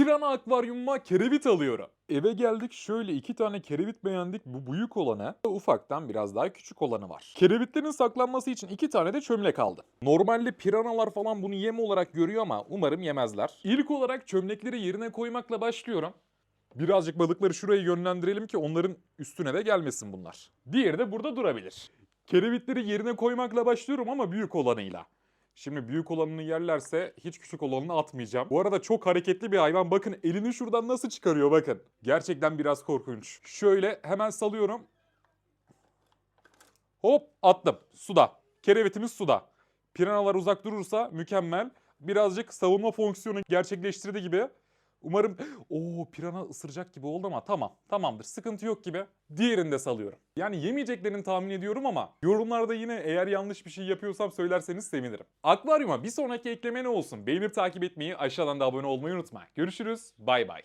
Pirana akvaryumuma kerevit alıyorum. Eve geldik şöyle iki tane kerevit beğendik. Bu büyük olanı, ufaktan biraz daha küçük olanı var. Kerevitlerin saklanması için iki tane de çömlek aldım. Normalde piranalar falan bunu yem olarak görüyor ama umarım yemezler. İlk olarak çömlekleri yerine koymakla başlıyorum. Birazcık balıkları şuraya yönlendirelim ki onların üstüne de gelmesin bunlar. Diğeri de burada durabilir. Kerevitleri yerine koymakla başlıyorum ama büyük olanıyla. Şimdi büyük olanını yerlerse hiç küçük olanını atmayacağım. Bu arada çok hareketli bir hayvan. Bakın elini şuradan nasıl çıkarıyor bakın. Gerçekten biraz korkunç. Şöyle hemen salıyorum. Hop attım. Suda. Kerevitimiz suda. Piranalar uzak durursa mükemmel. Birazcık savunma fonksiyonu gerçekleştirdi gibi. Umarım o pirana ısıracak gibi oldu ama tamam tamamdır sıkıntı yok gibi. Diğerini de salıyorum. Yani yemeyeceklerini tahmin ediyorum ama yorumlarda yine eğer yanlış bir şey yapıyorsam söylerseniz sevinirim. Akvaryuma bir sonraki ekleme ne olsun? Beğenip takip etmeyi aşağıdan da abone olmayı unutma. Görüşürüz bay bay.